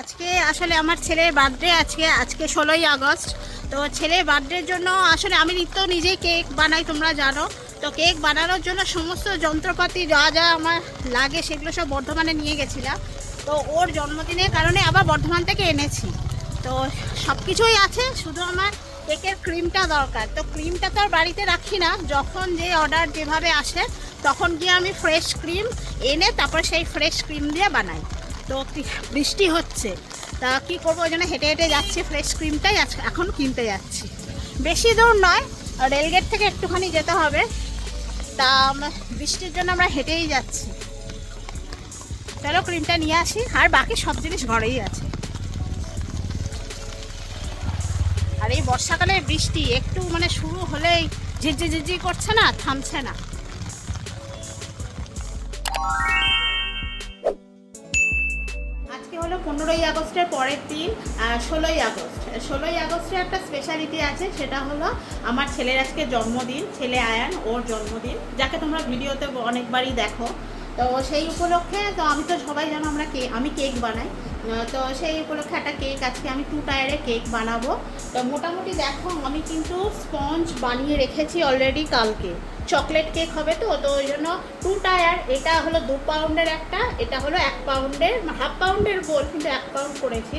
আজকে আসলে আমার ছেলের বার্থডে আজকে আজকে ষোলোই আগস্ট। তো ছেলের বার্থডের জন্য আসলে আমি নিত্য নিজেই কেক বানাই, তোমরা জানো। তো কেক বানানোর জন্য সমস্ত যন্ত্রপাতি যা যা আমার লাগে সেগুলো সব বর্ধমানে নিয়ে গেছিলাম। তো ওর জন্মদিনের কারণে আবার বর্ধমান থেকে এনেছি। তো সব কিছুই আছে, শুধু আমার কেকের ক্রিমটা দরকার। তো ক্রিমটা তো আর বাড়িতে রাখি না, যখন যে অর্ডার যেভাবে আসে, তখন গিয়ে আমি ফ্রেশ ক্রিম এনে তারপর সেই ফ্রেশ ক্রিম দিয়ে বানাই। তো বৃষ্টি হচ্ছে? তা কি করব? ওই জন্য হেঁটে হেঁটে যাচ্ছি ফ্রেশ ক্রিমটাই এখন কিনতে যাচ্ছি। বেশি দূর নয়, রেলগেট থেকে একটুখানি যেতে হবে। তা আমরা- বৃষ্টির জন্য আমরা হেঁটেই যাচ্ছি। চলো ক্রিমটা নিয়ে আসি, আর বাকি সব জিনিস ঘরেই আছে। আর এই বর্ষাকালে বৃষ্টি একটু মানে শুরু হলেই ঝিরঝি ঝিরঝি করছে না, থামছে না। পনেরোই আগস্টের পরের দিন ষোলোই আগস্ট। ষোলোই আগস্টে একটা স্পেশালিটি আছে, সেটা হলো আমার ছেলের আজকে জন্মদিন, ছেলে আয়ান, ওর জন্মদিন, যাকে তোমরা ভিডিওতে অনেকবারই দেখো। তো সেই উপলক্ষে, তো আমি তো সবাই জানো আমরা কেক আমি কেক বানাই। তো সেই উপলক্ষে একটা কেক আজকে আমি টু টায়ারে কেক বানাবো। তো মোটামুটি দেখো, আমি কিন্তু স্পঞ্জ বানিয়ে রেখেছি অলরেডি কালকে। চকলেট কেক হবে তো তো ওই জন্য টু টায়ার এটা হলো দু পাউন্ডের একটা, এটা হলো এক পাউন্ডের হাফ পাউন্ডের গোল কিন্তু এক পাউন্ড করেছি।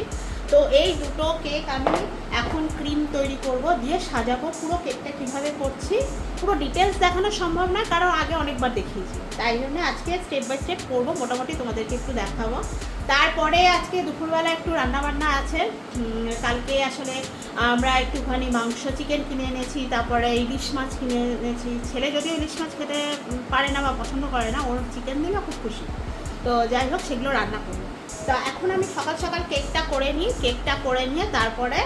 তো এই দুটো কেক আমি এখন ক্রিম তৈরি করব, দিয়ে সাজাবো। পুরো কেকটা কীভাবে করছি, পুরো ডিটেলস দেখানো সম্ভব না কারণ আগে অনেকবার দেখিয়েছি। তাই জন্য আজকে স্টেপ বাই স্টেপ করব, মোটামুটি তোমাদেরকে একটু দেখাবো। তারপরে আজকে দুপুরবেলা একটু রান্নাবান্না আছে। কালকে আসলে আমরা একটুখানি মাংস চিকেন কিনে এনেছি, তারপরে ইলিশ মাছ কিনে এনেছি। ছেলে যদিও ইলিশ মাছ খেতে পারে না বা পছন্দ করে না, ওর চিকেন দিলে খুব খুশি। তো যাই হোক, সেগুলো রান্না করব। তো এখন আমি সকাল সকাল কেকটা করে নিই, কেকটা করে নিয়ে তারপরে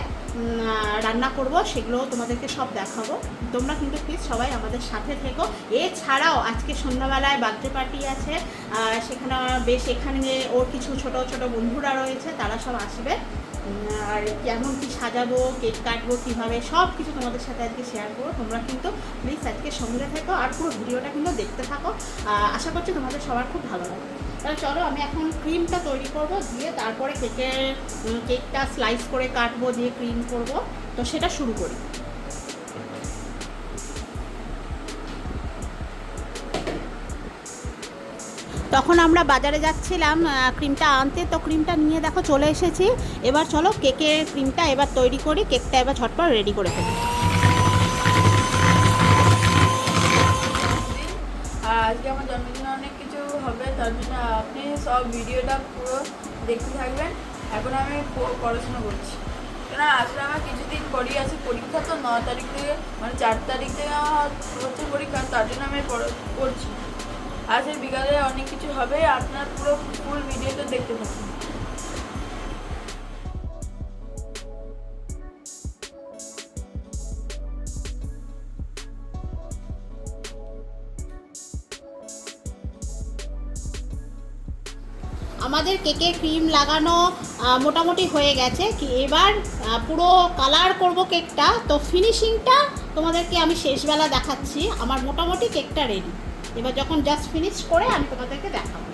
রান্না করব সেগুলো তোমাদেরকে সব দেখাবো। তোমরা কিন্তু প্লিজ সবাই আমাদের সাথে থেকো। এছাড়াও আজকে সন্ধ্যাবেলায় বার্থডে পার্টি আছে সেখানে বেশ এখানে ওর কিছু ছোট ছোট বন্ধুরা রয়েছে, তারা সব আসবে। আর কেমন কি সাজাবো, কেক কাটবো, কীভাবে, সব কিছু তোমাদের সাথে আজকে শেয়ার করব। তোমরা কিন্তু প্লিজ আজকে সঙ্গে থেকো, আর পুরো ভিডিওটা কিন্তু দেখতে থাকো। আশা করছি তোমাদের সবার খুব ভালো লাগবে। তাহলে চলো, আমি এখন ক্রিমটা তৈরি করব, দিয়ে তারপরে কেকের কেকটা স্লাইস করে কাটবো, দিয়ে ক্রিম করব। তো সেটা শুরু করি। তখন আমরা বাজারে যাচ্ছিলাম ক্রিমটা আনতে। তো ক্রিমটা নিয়ে দেখো চলে এসেছি। এবার চলো কেকের ক্রিমটা এবার তৈরি করি। কেকটা এবার ঝটপট রেডি করে ফেলি। আজকে আমার জন্মদিনে তার জন্য আপনি সব ভিডিওটা পুরো দেখতে থাকবেন। এখন আমি পড়াশোনা করছি। কেন আসলে আমার কিছুদিন পরই আছে পরীক্ষা, তো ন তারিখ থেকে মানে চার তারিখ থেকে আমার হচ্ছে পরীক্ষা, তার জন্য আমি পড়ছি। আজকে বিকালে অনেক কিছু হবে, আপনার পুরো ফুল ভিডিওটা দেখতে থাকুন। আমাদের কেকের ক্রিম লাগানো মোটামুটি হয়ে গেছে। কি এবার পুরো কালার করব কেকটা। তো ফিনিশিংটা তোমাদেরকে আমি শেষবেলা দেখাচ্ছি। আমার মোটামুটি কেকটা রেডি এবার যখন জাস্ট ফিনিশ করে আমি তোমাদেরকে দেখাবো।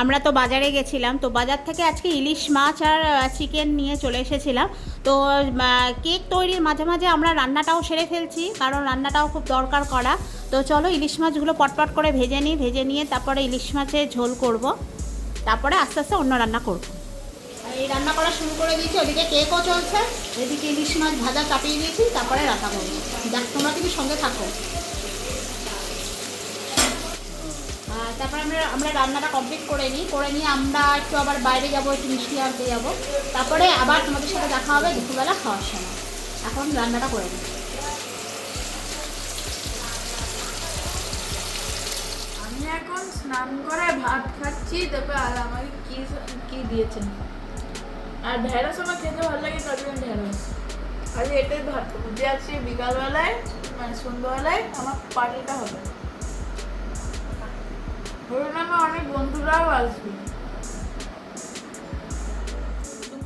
আমরা তো বাজারে গেছিলাম। তো বাজার থেকে আজকে ইলিশ মাছ আর চিকেন নিয়ে চলে এসেছিলাম। তো কেক তৈরির মাঝে মাঝে আমরা রান্নাটাও সেরে ফেলছি। কারণ রান্নাটাও খুব দরকার করা। তো চলো ইলিশ মাছগুলো পটপট করে ভেজে নিই, ভেজে নিয়ে তারপরে ইলিশ মাছের ঝোল করব। তারপরে আস্তে আস্তে অন্য রান্না করব। এই রান্না করা শুরু করে দিয়েছি, ওদিকে কেকও চলছে। এদিকে ইলিশ মাছ ভাজা চাপিয়ে দিয়েছি, তারপরে রান্না করব। দেখ তোমরা কিন্তু সঙ্গে থাকো। তারপরে আমরা আমরা রান্নাটা কমপ্লিট করে নিই। করে নিয়ে আমরা একটু আবার বাইরে যাব, একটু মিষ্টি আনতে যাব। তারপরে আবার তোমাদের সাথে দেখা হবে, দুপুরবেলা খাওয়ার সময়। এখন রান্নাটা করে নিই। স্নান করে ভাত খাচ্ছি, তারপর আর আমাকে কি কি দিয়েছেন? আর ঢেঁড়স আমার খেতে ভালো লাগে, তার জন্য ঢেঁড়স। আর এটাই ভাত বুঝে যে বিকালবেলায় মানে সন্ধ্যাবেলায় আমার পার্টিটা হবে। ধরুন আমার অনেক বন্ধুরাও আসবে।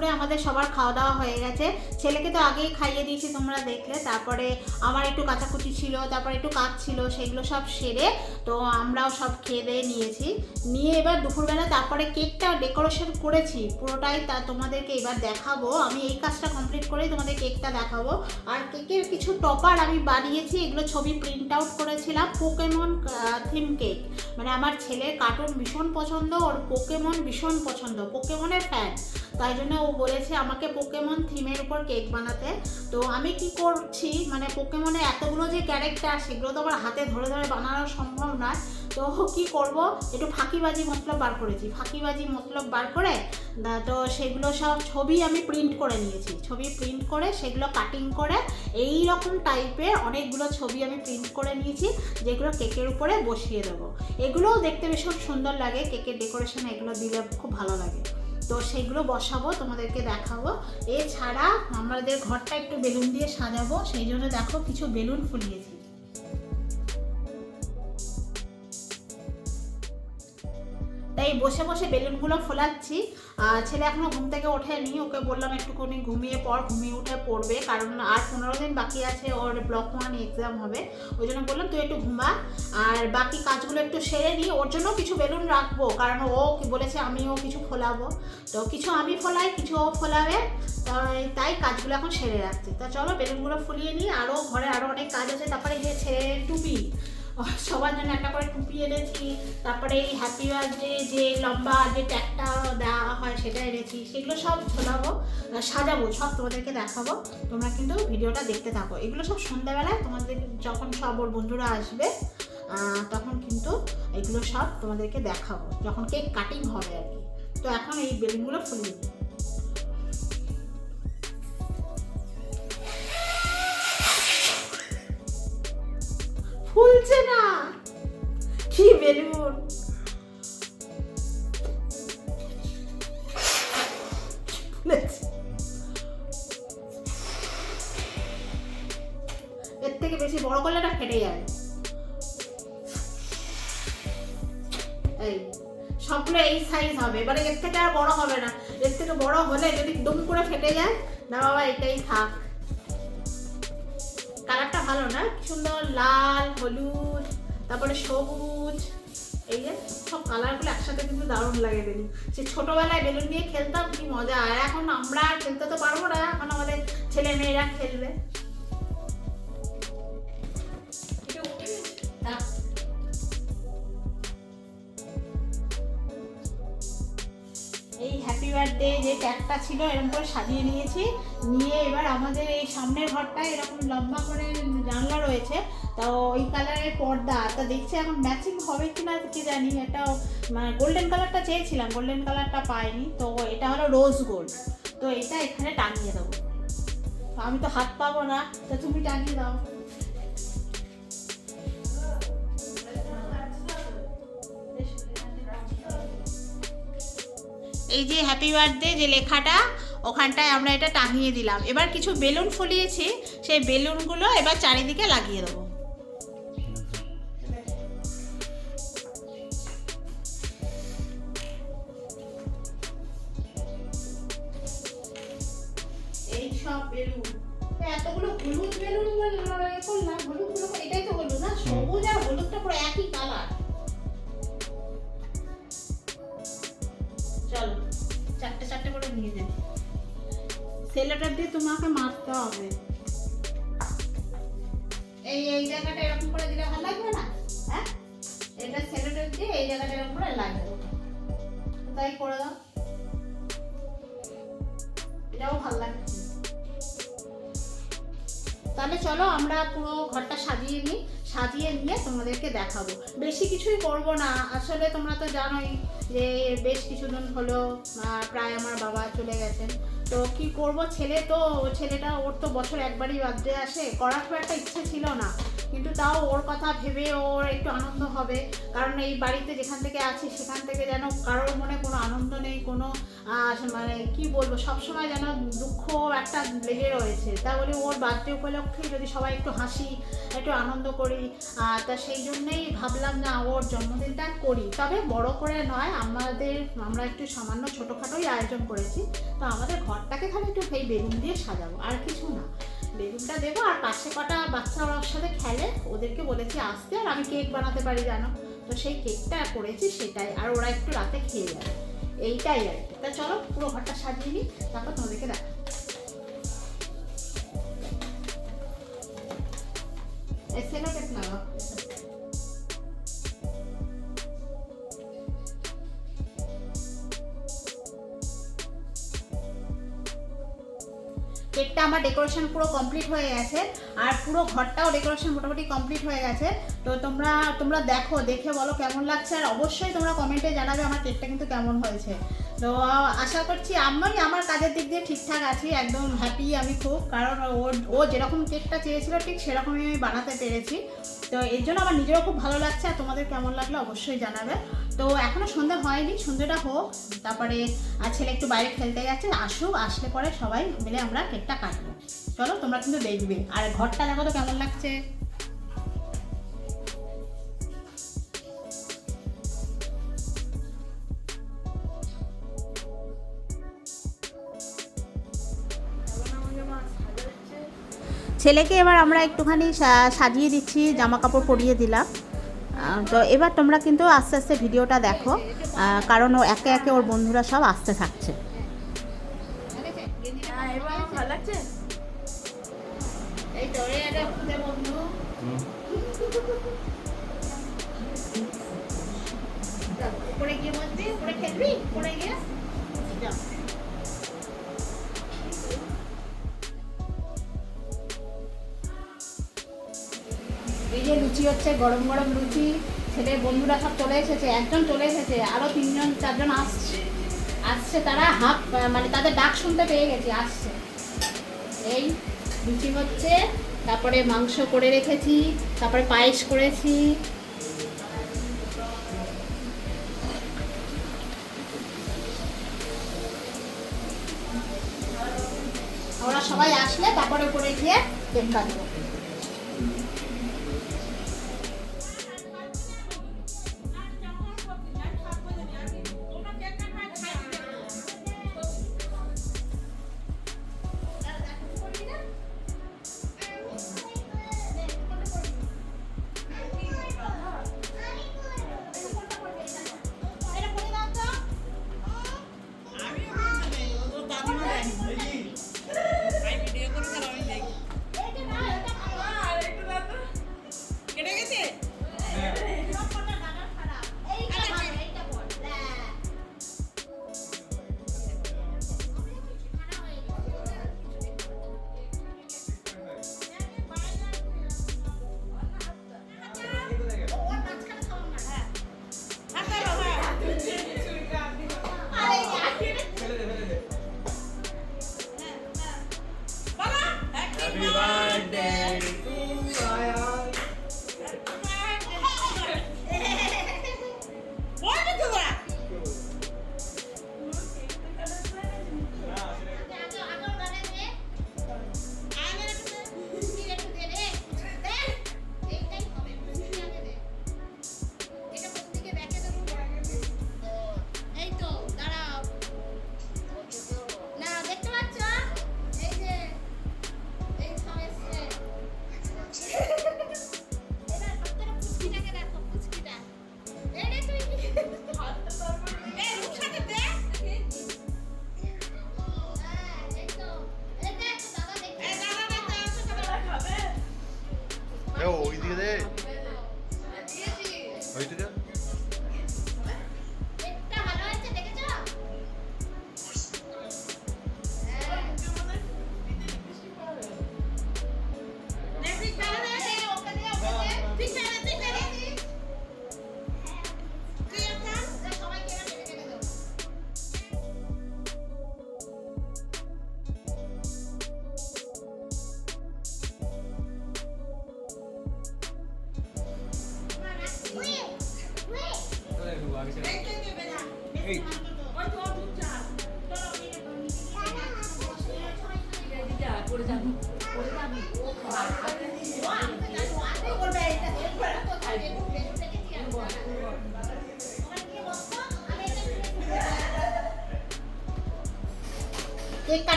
দুপুরে আমাদের সবার খাওয়া দাওয়া হয়ে গেছে। ছেলেকে তো আগেই খাইয়ে দিয়েছি তোমরা দেখলে। তারপরে আমার একটু কাচাকুচি ছিল, তারপরে একটু কাজ ছিল, সেগুলো সব সেরে তো আমরাও সব খেয়ে দিয়ে নিয়েছি। নিয়ে এবার দুপুরবেলা তারপরে কেকটা ডেকোরেশন করেছি। পুরোটাই তা তোমাদেরকে এবার দেখাবো। আমি এই কাজটা কমপ্লিট করেই তোমাদের কেকটা দেখাবো। আর কেকের কিছু টপার আমি বানিয়েছি, এগুলো ছবি প্রিন্ট আউট করেছিলাম। পোকেমন থিম কেক মানে আমার ছেলের কার্টুন ভীষণ পছন্দ, ওর পোকেমন ভীষণ পছন্দ। পোকেমনের ফ্যান তাই জন্য ও বলেছে আমাকে পোকেমন থিমের উপর কেক বানাতে। তো আমি কি করছি? মানে পোকেমনের এতগুলো যে ক্যারেক্টার সেগুলো তো আমার হাতে ধরে ধরে বানানো সম্ভব নয়। তো কি করব? একটু ফাঁকিবাজি মতলব বার করেছি। ফাঁকিবাজি মতলব বার করে তো সেগুলো সব ছবি আমি প্রিন্ট করে নিয়েছি। ছবি প্রিন্ট করে, সেগুলো কাটিং করে এই রকম টাইপের অনেকগুলো ছবি আমি প্রিন্ট করে নিয়েছি, যেগুলো কেকের উপরে বসিয়ে দেবো। এগুলোও দেখতে ভীষণ সুন্দর লাগে। কেকের ডেকোরেশন এগুলো দিলে খুব ভালো লাগে। তো সেগুলো বসাবো, তোমাদেরকে দেখাবো। এছাড়া আমাদের ঘরটা একটু বেলুন দিয়ে সাজাবো, সেই জন্য দেখো কিছু বেলুন ফুলিয়েছি। তাই বসে বসে বেলুনগুলো ফোলাচ্ছি। ছেলে এখনও ঘুম থেকে ওঠেনি, ওকে বললাম একটুখানি ঘুমিয়ে পড়, ঘুমিয়ে উঠে পড়বে, কারণ আর পনেরো দিন বাকি আছে, ওর ব্লক ওয়ান এক্সাম হবে। ওই জন্য বললাম, তুই একটু ঘুমা, আর বাকি কাজগুলো একটু সেরে নিই ওর জন্য কিছু বেলুন রাখব, কারণ ও কি বলেছে আমিও কিছু ফোলাবো। তো কিছু আমি ফোলাই, কিছু ও ফোলাবে, তাই তাই কাজগুলো এখন সেরে রাখছি। তা চলো বেলুনগুলো ফুলিয়ে নিই আরও ঘরে আরও অনেক কাজ আছে, তারপরে যে ছেলের টুপি সবার জন্য একটা করে টুপি এনেছি, তারপরে এই হ্যাপি বার্থডে যে লম্বা যে ট্যাগটা দেওয়া হয় সেটা এনেছি, সেগুলো সব ঝোলাবো সাজাবো, সব তোমাদেরকে দেখাবো, তোমরা কিন্তু ভিডিওটা দেখতে থাকো। এগুলো সব সন্ধ্যাবেলায় তোমাদের যখন সব ওর বন্ধুরা আসবে তখন কিন্তু এগুলো সব তোমাদেরকে দেখাবো, যখন কেক কাটিং হবে আর কি। তো এখন এই বেলুনগুলো ফুলিয়ে দিই ফুলছে না। কি বেলুন? এর থেকে বেশি বড় করলে না ফেটে যাবে। এই সবগুলো এই সাইজ হবে। এবারে এর থেকে আর বড় হবে না। এর থেকে বড় হলে যদি দুম করে ফেটে যায়, না বাবা এটাই থাক। না? কি সুন্দর? লাল, হলুদ, তারপরে সবুজ, এই যে সব কালারগুলো একসাথে কিন্তু দারুণ লাগে বেলুন সে ছোটবেলায় বেলুন নিয়ে খেলতাম, কি মজা। আর এখন আমরা খেলতে তো পারব না, এখন আমাদের ছেলে মেয়েরা খেলবে। হ্যাপি বার্থডে যে ট্যাগটা ছিল, এরকম করে সাজিয়ে নিয়েছি। নিয়ে এবার আমাদের এই সামনের ঘরটা এরকম লম্বা করে জানলা রয়েছে। তো ওই কালারের পর্দা, তা দেখছি এখন ম্যাচিং হবে কি না কি জানি, এটা গোল্ডেন কালারটা চেয়েছিলাম গোল্ডেন কালারটা পাইনি। তো এটা হলো রোজ গোল্ড তো এটা এখানে টাঙিয়ে দেবো। আমি তো হাত পাবো না, তো তুমি টাঙিয়ে দাও। এই যে হ্যাপি বার্থডে যে লেখাটা, ওখানটায় আমরা এটা টাঙিয়ে দিলাম। এবার কিছু বেলুন ফুলিয়েছি, সেই বেলুনগুলো এবার চারিদিকে লাগিয়ে দেবো। এইসব বেলুন। হবে। এই এই জায়গাটা এরকম করে দিলে ভালো লাগবে না? হ্যাঁ? এটা সেলোটার দিয়ে এই জায়গাটা এরকম করে তাই করে দাও। এটাও ভালো তাহলে চলো আমরা পুরো ঘরটা সাজিয়ে নিই। সাজিয়ে নিয়ে তোমাদেরকে দেখাবো। বেশি কিছুই করব না। আসলে তোমরা তো জানোই যে বেশ কিছুদিন হলো প্রায় আমার বাবা চলে গেছেন। তো কি করব? ছেলে তো, ছেলেটা ওর তো বছর একবারই বার্থডে আসে। করার খুব একটা ইচ্ছে ছিল না। কিন্তু তাও ওর কথা ভেবে ওর একটু আনন্দ হবে। কারণ এই বাড়িতে যেখান থেকে আছি, সেখান থেকে যেন কারোর মনে কোনো আনন্দ নেই, কোনো মানে কি বলব, সবসময় যেন দুঃখ একটা লেগে রয়েছে। তা বলি ওর বার্থডে উপলক্ষে যদি সবাই একটু হাসি, একটু আনন্দ করি তা সেই জন্যেই ভাবলাম না ওর জন্মদিনটা করি। তবে বড় করে নয়, আমাদের, আমরা একটু সামান্য ছোটোখাটোই আয়োজন করেছি। তো আমাদের ঘরটাকে খালি একটু সেই বেলুন দিয়ে সাজাবো, আর কিছু না। বেলুনটা দেবো আর পাশে কটা বাচ্চা ওর সাথে খেলে, ওদেরকে বলেছি আসতে আর আমি কেক বানাতে পারি, জানো? তো সেই কেকটা করেছি সেটাই, আর ওরা একটু রাতে খেয়ে যাবে। এইটাই আর তা চলো, পুরো ঘরটা সাজিয়ে নিই, তারপর তোমাদেরকে দেখো এই সেলোটেপ লাগাও কেকটা আমার ডেকোরেশন পুরো কমপ্লিট হয়ে গেছে। আর পুরো ঘরটাও ডেকোরেশন মোটামুটি কমপ্লিট হয়ে গেছে। তো তোমরা তোমরা দেখো, দেখে বলো কেমন লাগছে। আর অবশ্যই তোমরা কমেন্টে জানাবে আমার কেকটা কিন্তু কেমন হয়েছে। তো আশা করছি আমি আমার কাজের দিক দিয়ে ঠিকঠাক আছি, একদম হ্যাপি আমি খুব। কারণ ও ও যেরকম কেকটা চেয়েছিল, ঠিক সেরকমই আমি বানাতে পেরেছি। তো এর জন্য আমার নিজেরও খুব ভালো লাগছে, আর তোমাদের কেমন লাগল অবশ্যই জানাবে। তো এখনও সন্ধ্যা হয়নি, সন্ধ্যেটা হোক। তারপরে, আর ছেলে একটু বাইরে খেলতে গেছে আসুক আসলে পরে সবাই মিলে আমরা কেকটা কাটবো। চলো, তোমরা কিন্তু দেখবে। আর ঘরটা দেখো তো কেমন লাগছে। ছেলেকে এবার আমরা একটুখানি সাজিয়ে দিচ্ছি জামা কাপড় পরিয়ে দিলাম। তো এবার তোমরা কিন্তু আস্তে আস্তে ভিডিওটা দেখো কারণ ও একে একে ওর বন্ধুরা সব আসতে থাকছে। হ্যাঁ এবার আমার ভালো লাগছে এই হচ্ছে গরম গরম লুচি ছেলের বন্ধুরা সব চলে এসেছে, একজন চলে এসেছে, আরও তিনজন, চারজন আসছে। আসছে তারা হাফ মানে তাদের ডাক শুনতে পেয়ে গেছে, আসছে। এই লুচি হচ্ছে, তারপরে মাংস করে রেখেছি, তারপরে পায়েস করেছি। ওরা সবাই আসলে তারপরে উপরে গিয়ে কেক কাটবো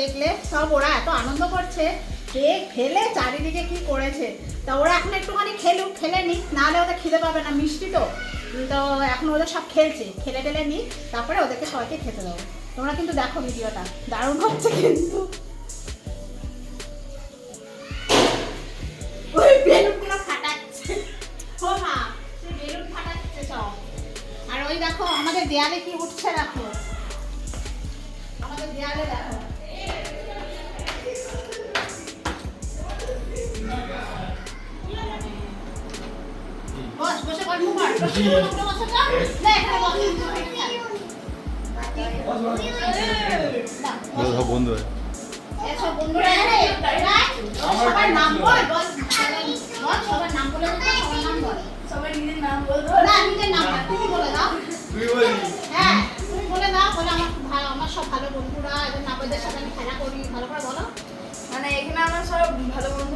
দেখলে সব ওরা এত আনন্দ করছে কেক ফেলে চারিদিকে কি করেছে। তা ওরা এখন একটুখানি খেলুক, খেলে নিক, নাহলে ওদের খিদে পাবে না, মিষ্টি তো। তো এখন ওদের সব খেলছে, খেলে টেলে নিক, তারপরে ওদেরকে সবাইকে খেতে দেবো। তোমরা কিন্তু দেখো ভিডিওটা, দারুণ হচ্ছে কিন্তু। বেলুনগুলো ও মা বেলুন ফাটাচ্ছে সব। আর ওই দেখো, আমাদের দেয়ালে কি উঠছে দেখো। আমাদের দেয়ালে দেখো। বন্ধু বন্ধুরা সবার নাম বল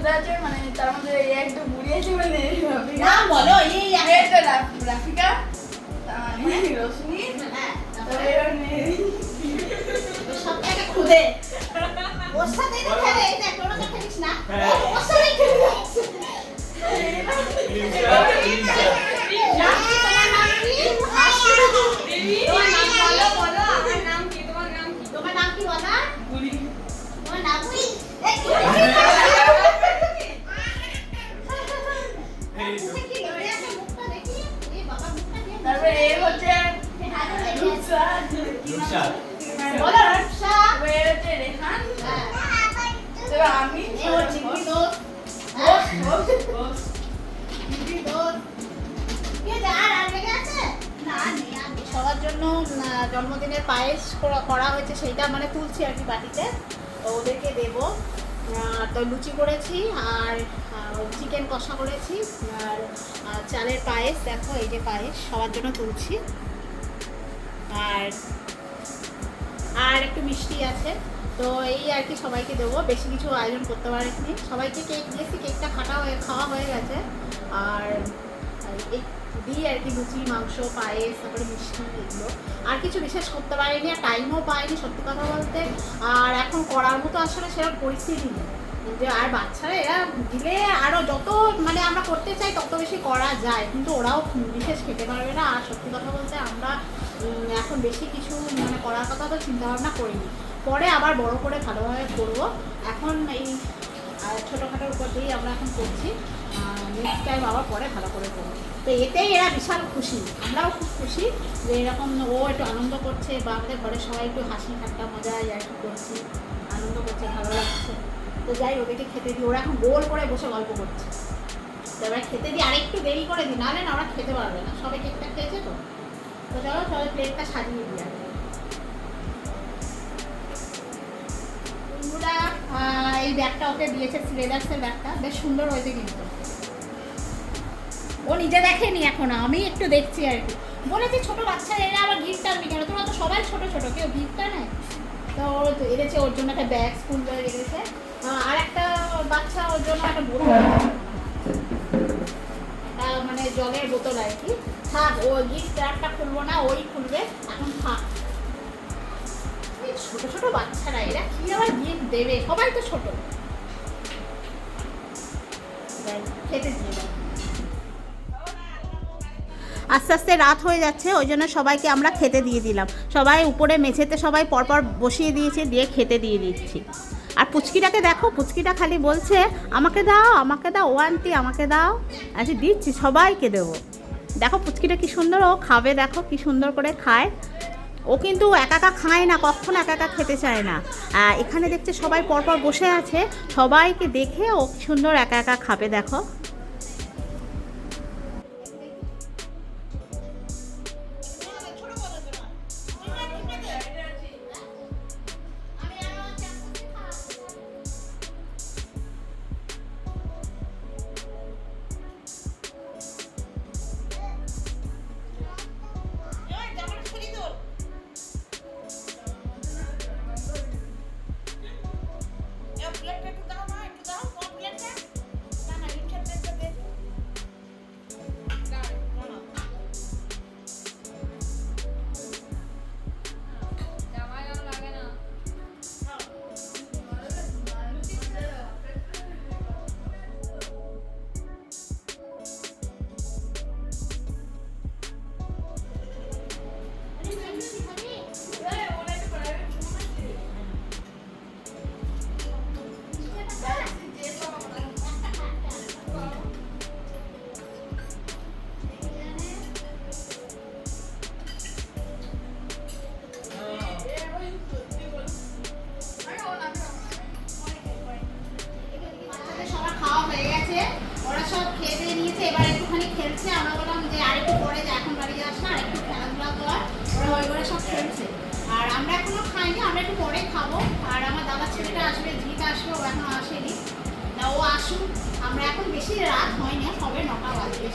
বন্ধুরা আছে মানে তার মধ্যে এই একটা বুড়ি আছে মানে বলো এই একটা রাফ- রাফিকা রশ্মি হ্যাঁ? সব থেকে খুদে। ওর সাথে খেলে এই দেখ তো খেলিস না? ওর সাথে খেলে। যাচ্ছে নাম কি তোমার নাম কি? তোমার নাম বলো বলো আমার নাম কি? তোমার নাম কি? তোমার নাম কি বলো? তোমার নাম কি? চালের পায়েস, দেখো এই যে পায়েস, সবার জন্য তুলছি। আর আর একটু মিষ্টি আছে। তো এই আর কি সবাইকে দেবো, বেশি কিছু আয়োজন করতে পারিনি। সবাইকে কেক দিয়েছি, কেকটা খাটা হয়ে, খাওয়া হয়ে গেছে। আর এই দিই আর কি লুচি, মাংস, পায়েস, তারপরে মিষ্টি এগুলো। আর কিছু বিশেষ করতে পারিনি, আর টাইমও পাইনি সত্যি কথা বলতে। আর এখন করার মতো আসলে সেরকম পরিস্থিতি নেই। যে আর বাচ্চারা, এরা দিলে আরও যত মানে আমরা করতে চাই, তত বেশি করা যায়। কিন্তু ওরাও বিশেষ খেতে পারবে না। আর সত্যি কথা বলতে আমরা এখন বেশি কিছু মানে করার কথা তো চিন্তা ভাবনা করিনি। পরে আবার বড় করে ভালোভাবে করব। এখন এই ছোটোখাটোর উপর দিয়েই আমরা এখন করছি। নেক্সট টাইম আবার পরে ভালো করে করব। তো এতেই এরা বিশাল খুশি। আমরাও খুব খুশি যে এরকম ও একটু আনন্দ করছে বা আমাদের ঘরের সবাই একটু হাসি ঠাট্টা মজা আর কি করছি। আনন্দ করছে, ভালো লাগছে। তো যাই ওদেরকে খেতে দিই। ওরা এখন গোল করে বসে গল্প করছে। এবার খেতে দিই আরেকটু দেরি করে দিই, নাহলে না ওরা খেতে পারবে না। সবাই কেকটা খেয়েছে তো। তো চলো সবাই প্লেটটা সাজিয়ে দিই আগে। এই ব্যাগটা ওকে দিয়েছে শ্রেদার্সের ব্যাগটা। বেশ সুন্দর হয়েছে কিন্তু। ও নিজে দেখেনি এখনও, আমি একটু দেখছি আর কি। বলেছি ছোট বাচ্চা এরা আবার গিফট আনবি কেন? তোমরা তো সবাই ছোট ছোট, কেউ গিফটটা নেয়? তো এনেছে, ওর জন্য একটা ব্যাগ স্কুল ব্যাগ এনেছে একটা বাচ্চা জন্য একটা মানে জলের বোতল আর কি। ও খুলবো না, ওই খুলবে খেতে আস্তে আস্তে রাত হয়ে যাচ্ছে, ওই জন্য সবাইকে আমরা খেতে দিয়ে দিলাম। সবাই উপরে মেঝেতে সবাই পরপর বসিয়ে দিয়েছে, দিয়ে খেতে দিয়ে দিচ্ছি। আর পুচকিটাকে দেখো, পুচকিটা খালি বলছে, আমাকে দাও আমাকে দাও, ও আন্টি, আমাকে দাও। আচ্ছা দিচ্ছি, সবাইকে দেবো। দেখো পুচকিটা কি সুন্দর, ও খাবে, দেখো কি সুন্দর করে খায়। ও কিন্তু একা একা খায় না, কখনো একা একা খেতে চায় না। এখানে দেখছে সবাই পরপর বসে আছে, সবাইকে দেখে ও সুন্দর একা একা খাবে, দেখো।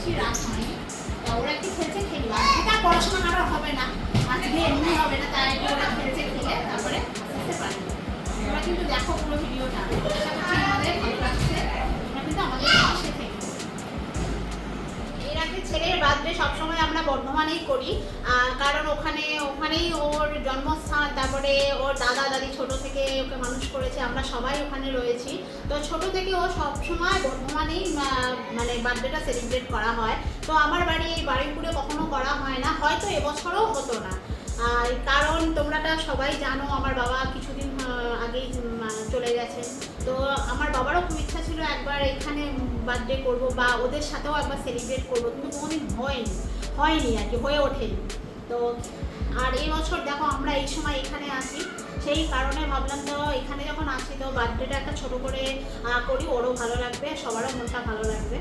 বেশি রাত হয়নি ওরা একটু খেলছে আজকে তার পড়াশোনা কারও হবে না। আজকে এমনি হবে না তাই ওরা খেলছে খেলে, তারপরে বুঝতে পারবে। ওরা কিন্তু দেখো পুরো ভিডিওটা। ছেলের বার্থডে সবসময় আমরা বর্ধমানেই করি। কারণ ওখানে, ওখানেই ওর জন্মস্থান, তারপরে ওর দাদা, দাদি ছোট থেকে ওকে মানুষ করেছে, আমরা সবাই ওখানে রয়েছি। তো ছোট থেকে ও সবসময় বর্ধমানেই মানে বার্থডেটা সেলিব্রেট করা হয়। তো আমার বাড়ি, এই বাড়িপুরে কখনো করা হয় না, হয়তো এবছরও হতো না। আর কারণ তোমরা তা সবাই জানো, আমার বাবা কিছুদিন আগেই চলে গেছেন তো আমার বাবারও খুব ইচ্ছা ছিল একবার এখানে বার্থডে করব বা ওদের সাথেও একবার সেলিব্রেট করব, কিন্তু কোনোদিন হয়নি হয়নি আর কি, হয়ে ওঠেনি। তো, আর এই বছর দেখো আমরা এই সময় এখানে আসি সেই কারণে ভাবলাম তো এখানে যখন আসি তো বার্থডেটা একটা ছোট করে করি, ওরও ভালো লাগবে, সবারও মনটা ভালো লাগবে,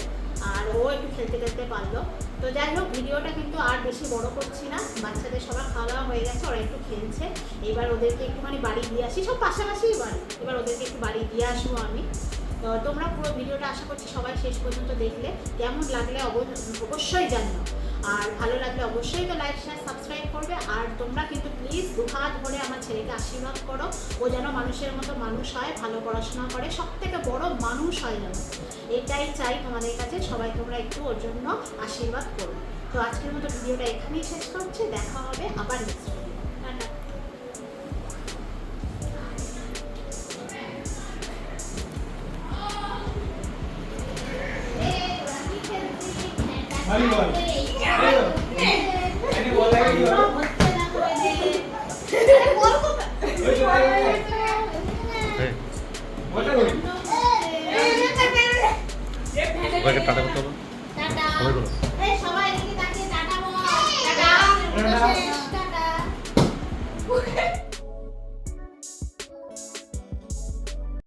আর ও একটু খেলতে খেলতে পারল। তো যাই হোক, ভিডিওটা কিন্তু আর বেশি বড় করছি না, বাচ্চাদের সবার খাওয়া দাওয়া হয়ে গেছে, ওরা একটু খেলছে, এবার ওদেরকে একটুখানি বাড়ি দিয়ে আসি, সব পাশাপাশি বাড়ি, এবার ওদেরকে একটু বাড়ি দিয়ে আসব আমি। তোমরা পুরো ভিডিওটা আশা করছি সবাই শেষ পর্যন্ত দেখলে। কেমন লাগলে অব- অবশ্যই জানিও। আর ভালো লাগলে অবশ্যই তো লাইক শেয়ার সাবস্ক্রাইব করবে। আর তোমরা কিন্তু প্লিজ দু হাত ভরে আমার ছেলেকে আশীর্বাদ করো। ও যেন মানুষের মতো মানুষ হয়, ভালো পড়াশোনা করে সব থেকে বড় মানুষ হয় যেন। এটাই চাই তোমাদের কাছে। সবাই তোমরা একটু ওর জন্য আশীর্বাদ করো। তো আজকের মতো ভিডিওটা এখানেই শেষ করছে। দেখা হবে আবার নেক্সট ভালো বল।